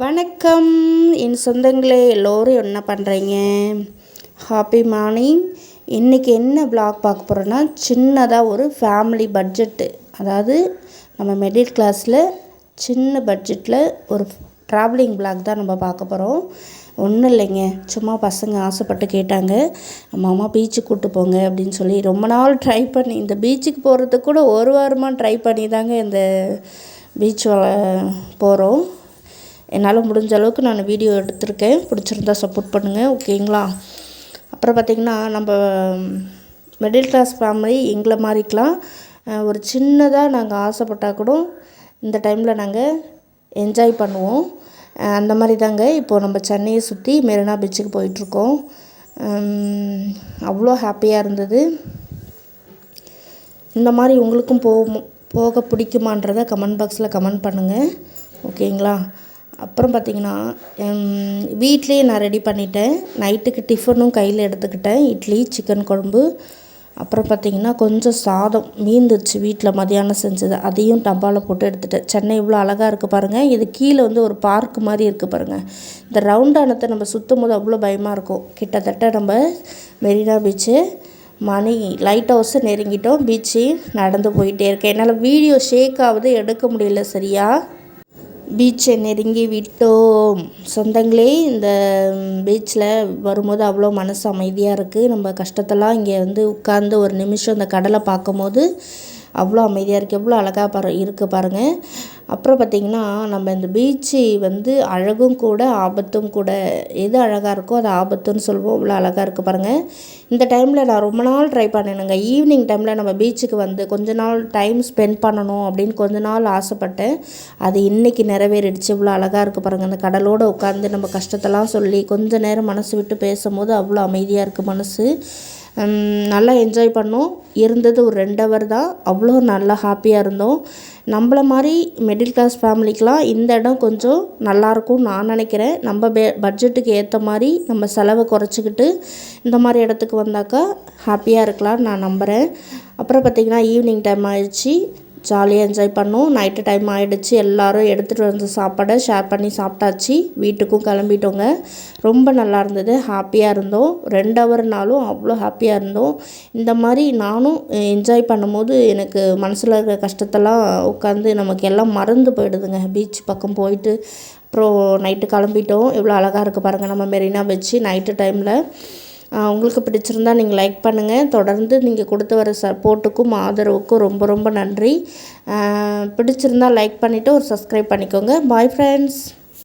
வணக்கம். என் சொந்தங்களே எல்லோரும் என்ன பண்ணுறீங்க ஹாப்பி மார்னிங் இன்றைக்கி என்ன பிளாக் பார்க்க போகிறோன்னா சின்னதாக ஒரு ஃபேமிலி பட்ஜெட்டு அதாவது நம்ம மிடில் கிளாஸில் சின்ன பட்ஜெட்டில் ஒரு ட்ராவலிங் பிளாக் தான் நம்ம பார்க்க போகிறோம் ஒன்றும் இல்லைங்க. சும்மா பசங்க ஆசைப்பட்டு கேட்டாங்க மாமா பீச்சுக்கு கூப்பிட்டு போங்க அப்படின்னு சொல்லி ரொம்ப நாள் ட்ரை பண்ணி இந்த பீச்சுக்கு போகிறதுக்கு கூட ஒரு வாரமாக ட்ரை பண்ணி தாங்க இந்த பீச் போகிறோம் என்னால் முடிஞ்ச அளவுக்கு நான் வீடியோ எடுத்திருக்கேன். பிடிச்சிருந்தா சப்போர்ட் பண்ணுங்கள் ஓகேங்களா அப்புறம் பார்த்திங்கன்னா நம்ம மிடில் கிளாஸ் ஃபேமிலி எங்களை மாதிரிக்கலாம் ஒரு சின்னதாக நாங்கள் ஆசைப்பட்டால் கூட இந்த டைமில் நாங்கள் என்ஜாய் பண்ணுவோம். அந்த மாதிரி தாங்க இப்போது நம்ம சென்னையை சுற்றி மெரினா பீச்சுக்கு போயிட்டுருக்கோம். அவ்வளோ ஹாப்பியாக இருந்தது. இந்த மாதிரி உங்களுக்கும் போக போக பிடிக்குமான்றதை கமெண்ட் பாக்ஸில் கமெண்ட் பண்ணுங்கள் ஓகேங்களா அப்புறம் பார்த்திங்கன்னா வீட்லேயே நான் ரெடி பண்ணிட்டேன். நைட்டுக்கு டிஃபனும் கையில் எடுத்துக்கிட்டேன். இட்லி சிக்கன் குழம்பு. அப்புறம் பார்த்தீங்கன்னா கொஞ்சம் சாதம் மீந்துச்சு வீட்டில் மதியானம் செஞ்சது. அதையும் டப்பாவில் போட்டு எடுத்துட்டேன். சென்னை இவ்வளோ அழகாக இருக்குது பாருங்கள் இது கீழே வந்து ஒரு பார்க் மாதிரி இருக்குது பாருங்கள் இந்த ரவுண்டானத்தை நம்ம சுற்றும் போது அவ்வளோ பயமாக இருக்கும். கிட்டத்தட்ட நம்ம மெரினா பீச்சு மணி லைட் ஹவுஸை நெருங்கிட்டோம். பீச்சு நடந்து போயிட்டே இருக்கேன். என்னால் வீடியோ ஷேக் ஆகுது எடுக்க முடியல சரியாக பீச்சை நெருங்கி விட்டோம். சொந்தங்களே இந்த பீச்சில் வரும்போது அவ்வளோ மனசு அமைதியாக இருக்குது நம்ம கஷ்டத்தெல்லாம் இங்கே வந்து உட்கார்ந்து ஒரு நிமிஷம் இந்த கடலை பார்க்கும்போது அவ்வளோ அமைதியாக இருக்குது எவ்வளோ அழகாக பாரு இருக்குது பாருங்கள் அப்புறம் பார்த்திங்கன்னா நம்ம இந்த பீச்சு வந்து அழகும் கூட ஆபத்தும் கூட எது அழகாக இருக்கோ அது ஆபத்துன்னு சொல்லுவோம். அவ்வளோ அழகாக இருக்குது பாருங்கள் இந்த டைமில் நான் ரொம்ப நாள் ட்ரை பண்ணினேங்க. ஈவினிங் டைமில் நம்ம பீச்சுக்கு வந்து கொஞ்ச நாள் டைம் ஸ்பெண்ட் பண்ணணும் அப்படின்னு கொஞ்ச நாள் ஆசைப்பட்டேன். அது இன்றைக்கி நிறைவேறிடுச்சு. இவ்வளோ அழகாக இருக்குது பாருங்கள் அந்த கடலோடு உட்காந்து நம்ம கஷ்டத்தெல்லாம் சொல்லி கொஞ்ச நேரம் மனசு விட்டு பேசும்போது அவ்வளோ அமைதியாக இருக்குது மனசு. நல்லா என்ஜாய் பண்ணோம். இருந்தது ஒரு ரெண்டு ஹவர் தான். அவ்வளோ நல்லா ஹாப்பியாக இருந்தோம். நம்மள மாதிரி மிடில் கிளாஸ் ஃபேமிலிக்கெலாம் இந்த இடம் கொஞ்சம் நல்லாயிருக்கும்னு நான் நினைக்கிறேன். நம்ம பே பட்ஜெட்டுக்கு ஏற்ற மாதிரி நம்ம செலவை குறைச்சிக்கிட்டு இந்த மாதிரி இடத்துக்கு வந்தாக்கா ஹாப்பியாக இருக்கலாம்னு நான் நம்புகிறேன் அப்புறம் பார்த்திங்கன்னா ஈவினிங் டைம் ஆயிடுச்சு. ஜாலியாக என்ஜாய் பண்ணோம். நைட்டு டைம் ஆகிடுச்சு எல்லோரும் எடுத்துகிட்டு வந்த சாப்பாடை ஷேர் பண்ணி சாப்பிட்டாச்சு. வீட்டுக்கும் கிளம்பிட்டோங்க. ரொம்ப நல்லா இருந்தது. ஹாப்பியாக இருந்தோம். ரெண்டு ஹவர்னாலும் அவ்வளோ ஹாப்பியாக இருந்தோம். இந்த மாதிரி நானும் என்ஜாய் பண்ணும்போது எனக்கு மனசில் இருக்கிற கஷ்டத்தெல்லாம் உட்காந்து நமக்கு எல்லாம் மறந்து போயிடுதுங்க. பீச் பக்கம் போயிட்டு அப்புறம் நைட்டு கிளம்பிட்டோம். எவ்வளோ அழகாக இருக்குது பாருங்கள் நம்ம மெரினா வச்சு நைட்டு டைமில் உங்களுக்கு பிடிச்சிருந்தால் நீங்கள் லைக் பண்ணுங்கள் தொடர்ந்து நீங்கள் கொடுத்து வர சப்போர்ட்டுக்கும் ஆதரவுக்கும் ரொம்ப ரொம்ப நன்றி. பிடிச்சிருந்தால் லைக் பண்ணிவிட்டு ஒரு சப்ஸ்கிரைப் பண்ணிக்கோங்க. Bye friends